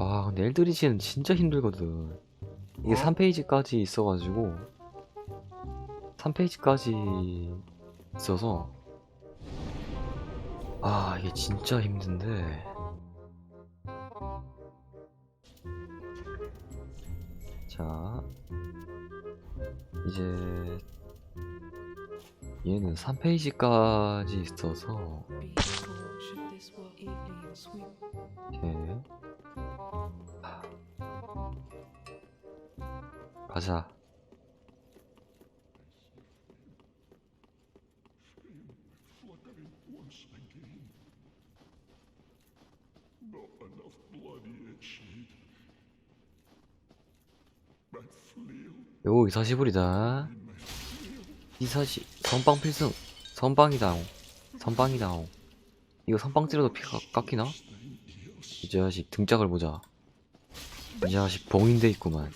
아 근데 엘드리치는 진짜 힘들거든 이게 어? 3페이지까지 있어가지고 3페이지까지 있어서 아 이게 진짜 힘든데 자 이제 얘는 3페이지까지 있어서 이렇게. 가자. 요 이사시불이다 이사시 선빵 필승 선빵이다옹 선빵이다옹 이거 선빵 찌려도 피가 깎이나? 이 자식 등짝을 보자 이 자식 봉인돼 있구만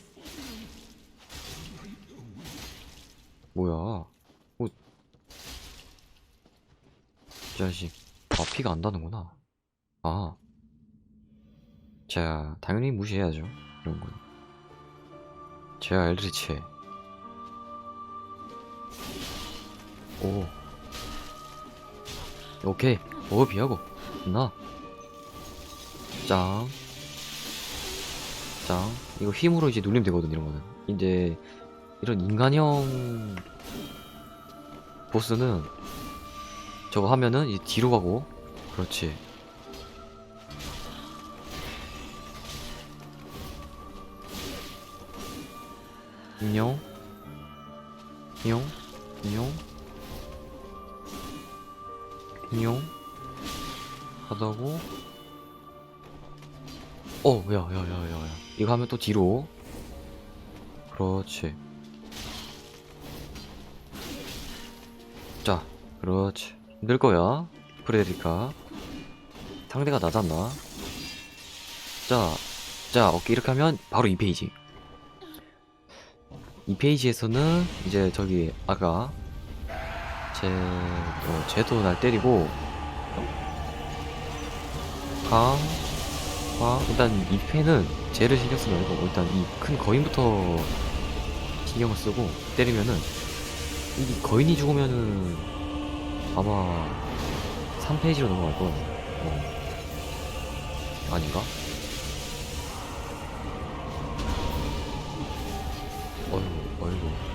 뭐야 어. 이 자식 아 피가 안 나는구나 아 자, 당연히 무시해야죠. 이런 건. 제가 엘드리치. 오. 오케이. 오, 비하고. 나. 짱. 짱. 이거 힘으로 이제 눌리면 되거든, 이런 거는. 이제, 이런 인간형 보스는 저거 하면은 이제 뒤로 가고. 그렇지. 인용 인용 인용 인용 하다고. 어 야 야 야 야야. 이거 하면 또 뒤로. 그렇지. 자 그렇지. 힘들 거야. 프레데리카. 상대가 낮았나? 자자 오케이. 이렇게 하면 바로 2페이지. 이 페이지에서는 이제 저기 아까 제 어, 쟤도 날 때리고 강, 과 일단 이 패는 쟤를 신경 쓰지 말고 일단 이 큰 거인부터 신경을 쓰고 때리면은 이 거인이 죽으면은 아마 3페이지로 넘어갈 거거든요. 어. 아닌가? 어이구, 어이구.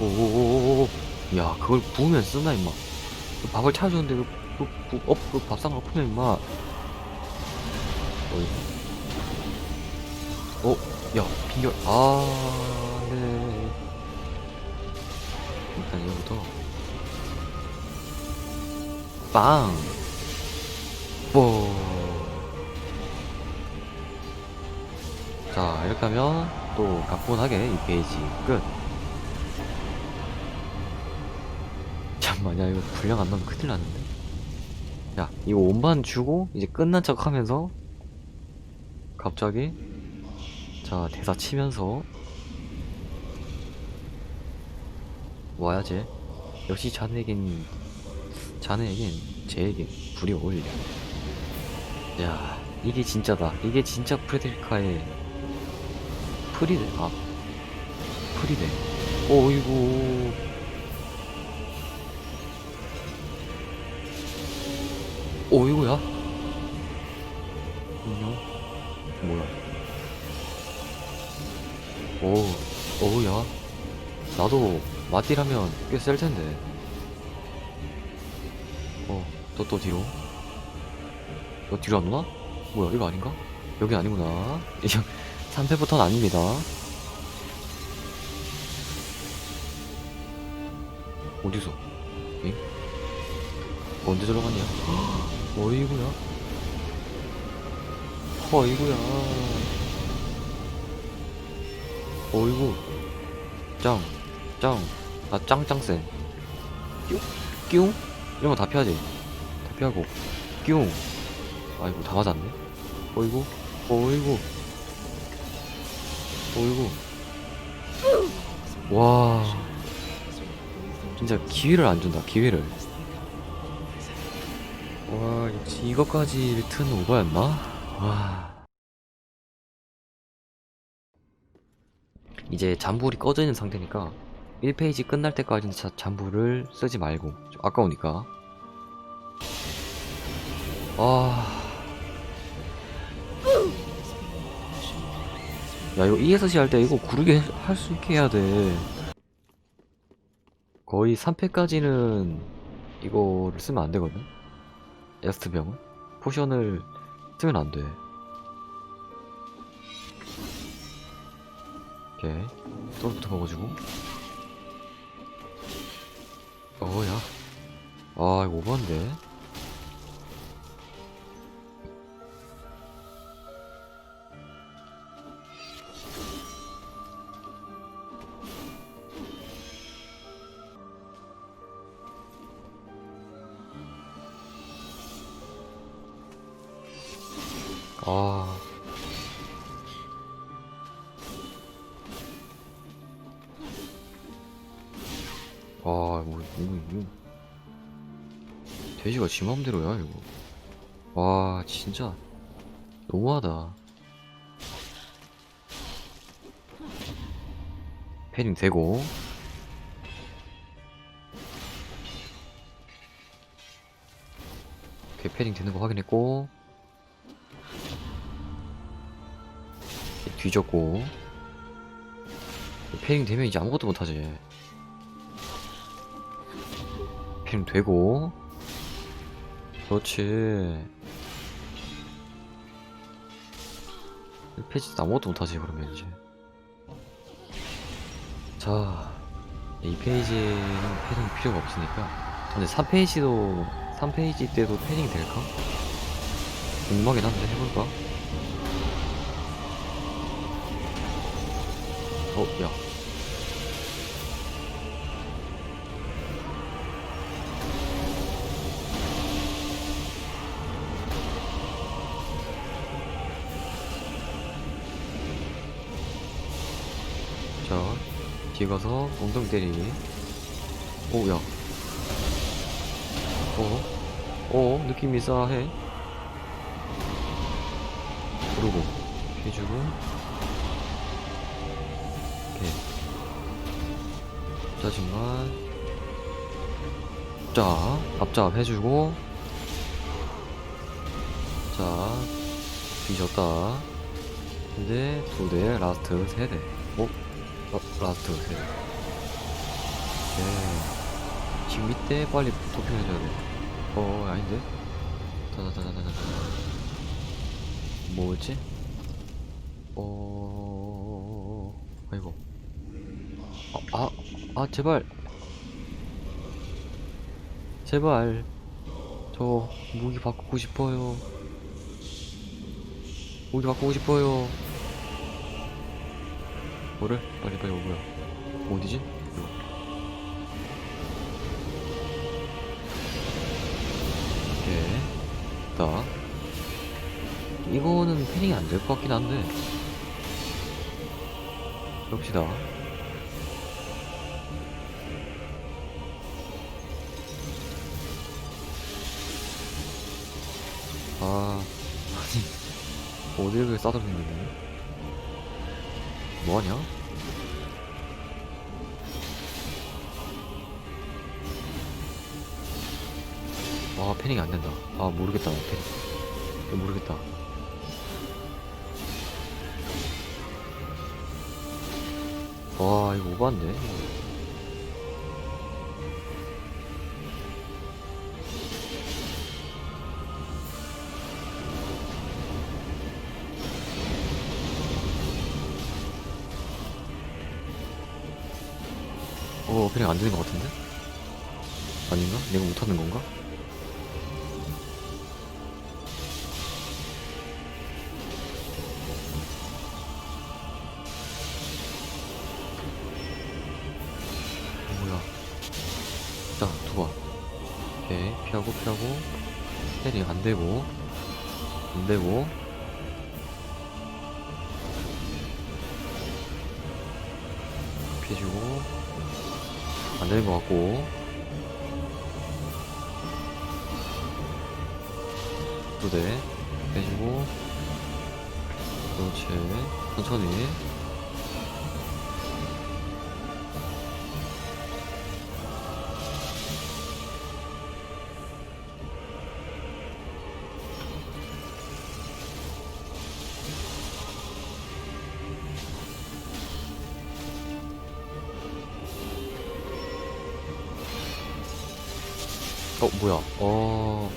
오오오오오. 야, 그걸 부으면 쓰나, 임마. 그 밥을 차려줬는데, 그, 그, 부, 업, 그 밥상을 엎으면, 임마. 어이구. 어, 야, 빙결. 아, 네. 일단 이거부터. 빵! 뽀! 자 이렇게 하면 또 가뿐하게 이 페이지 끝 잠깐만 야 이거 분량 안 나면 큰일 났는데. 야 이거 원반 주고 이제 끝난 척 하면서 갑자기 자 대사 치면서 와야지. 역시 자네에겐 자네에겐 제에겐 불이 어울려. 야 이게 진짜다. 이게 진짜 프레데리카의 프리데 아 프리데. 어이구 어이구야 안녕 뭐야 오 어우야 나도 맞딜하면 꽤 셀 텐데 어또 또 뒤로 너 뒤로 안 오나? 뭐야 이거 아닌가? 여기 아니구나 이거 3패부터는 아닙니다 어디서? 응? 언제 저러 갔냐? 어이구야 어이구야 어이구 짱 짱, 나 짱짱쌤? 끼웅? 이런 거 다 피하지. 다 피하고. 끼웅. 아이고 다 맞았네. 어이구 어이구 어이구 와. 진짜 기회를 안 준다 기회를 와 역시 이것까지 일트는 오버였나? 와. 이제 잠불이 꺼져 있는 상태니까 1페이지 끝날 때까지는 자, 잠불을 쓰지 말고 좀 아까우니까. 아... 야 이거 ESC 할 때 이거 구르게 할 수 있게 해야 돼. 거의 3패까지는 이거를 쓰면 안 되거든 에스트 병은? 포션을 쓰면 안 돼. 오케이. 또부터 먹어주고. 어야. 아 이거 오버인데 아, 뭐, 이거, 이거. 돼지가 지 맘대로야, 이거. 와, 진짜. 너무하다. 패딩 되고. 오케이, 패딩 되는 거 확인했고. 뒤졌고. 패딩 되면 이제 아무것도 못하지. 패딩 되고. 그렇지. 1페이지 아무것도 못하지, 그러면 이제. 자, 2페이지는 패딩 필요가 없으니까. 근데 3페이지도, 3페이지 때도 패딩 될까? 궁금하긴 한데, 해볼까? 어, 야. 가서 엉덩이 때리기. 오, 야. 어? 어? 느낌이 싸해. 그러고, 해주고. 오케이. 짜증만. 자, 앞잡 해주고. 자, 뒤졌다. 근데 두 대, 라스트 세 대. 어? 어, 라스트 세 대. 오케이. 지금 이때 빨리 도핑해줘야 돼. 어, 아닌데? 다다다다다다. 뭐였지? 어, 아이고. 아, 아, 아, 제발. 제발. 저, 무기 바꾸고 싶어요. 무기 바꾸고 싶어요. 뭐를? 빨리 빨리 뭐야? 어디지? 이거. 오케이. 딱. 이거는 패닝이 안 될 것 같긴 한데. 해봅시다. 아, 아니, 어디를 그렇게 싸들었는데? 뭐하냐? 아, 패닝이 안 된다. 아, 모르겠다. 이거 모르겠다. 와, 이거 오반데? 어, 패닝 안 되는 것 같은데? 아닌가? 내가 못하는 건가? 어, 뭐야? 자, 두 번. 오케이, 피하고, 피하고. 패링 안 되고. 안 되고. 피해주고. 안 되는 것 같고. 두대 해주고. 그렇지. 천천히 어 뭐야 어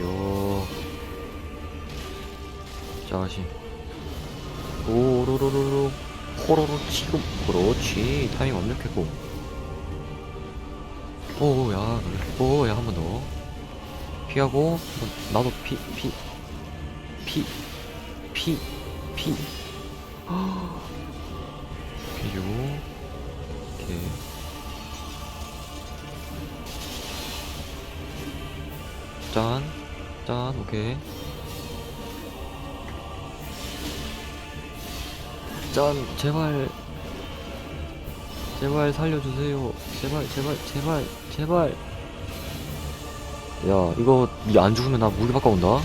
요. 자식. 오로로로로. 호로로 지금. 그렇지. 타이밍 완벽했고. 오, 야, 오, 야, 한 번 더. 피하고, 나도 피, 피, 피, 피, 피. 피주고, 이렇게. 짠, 짠, 오케이. 짠, 제발. 제발 살려주세요. 제발, 제발, 제발, 제발. 야, 이거, 니안 죽으면 나 무기 바꿔온다?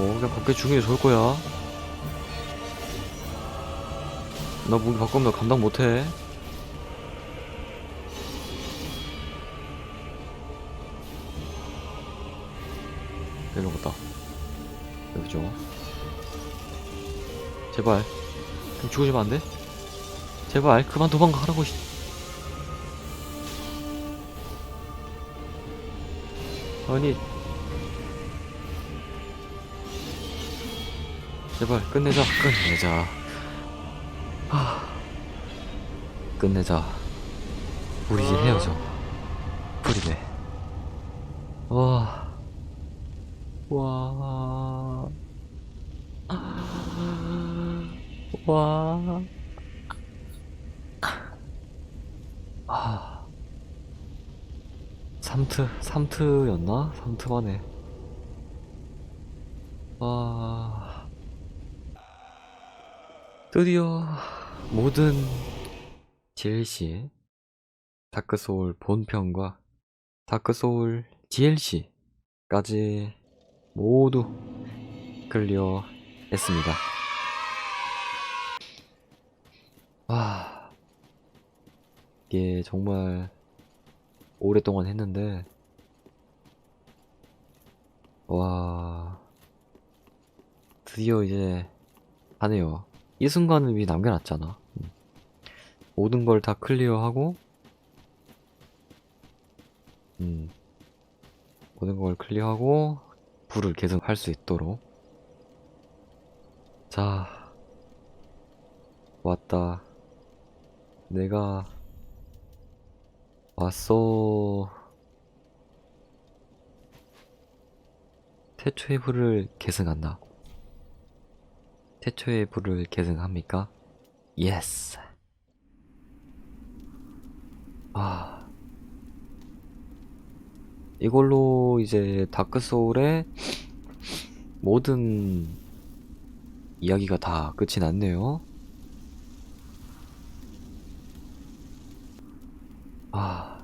그냥 밖에 죽이는 게 좋을 거야. 나 무기 바꾸면 나 감당 못해. 일로 갔다. 여기죠. 제발. 좀 죽어주면 안 돼? 제발, 그만 도망가라고, 씨. 아니. 제발, 끝내자, 끝내자. 하. 끝내자. 우리 이제 헤어져. 프리베. 와. 와. 와. 아. 3트, 3트였나? 3트 만에. 와. 드디어 모든 DLC 다크소울 본편과 다크소울 DLC까지 모두 클리어 했습니다. 와, 이게 정말 오랫동안 했는데, 와, 드디어 이제 하네요. 이 순간을 위해 남겨놨잖아. 음. 모든 걸 다 클리어하고, 음, 모든 걸 클리어하고, 불을 계속 할 수 있도록. 자, 왔다. 내가 왔어. 태초의 불을 계승한다. 태초의 불을 계승합니까? 예스. 아. 이걸로 이제 다크소울의 모든 이야기가 다 끝이 났네요. 아. 아.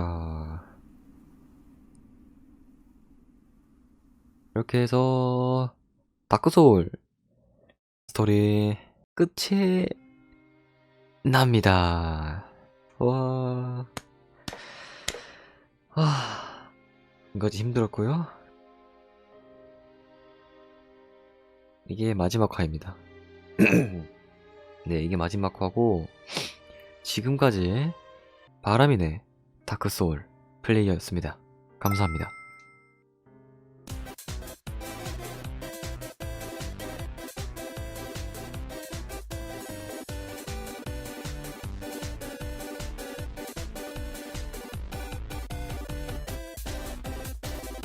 자. 이렇게 해서 다크소울 스토리 끝이 납니다. 와. 아. 이거지 힘들었고요. 이게 마지막 화입니다. 네, 이게 마지막 화고 지금까지 바람이네 다크소울 플레이어였습니다. 감사합니다.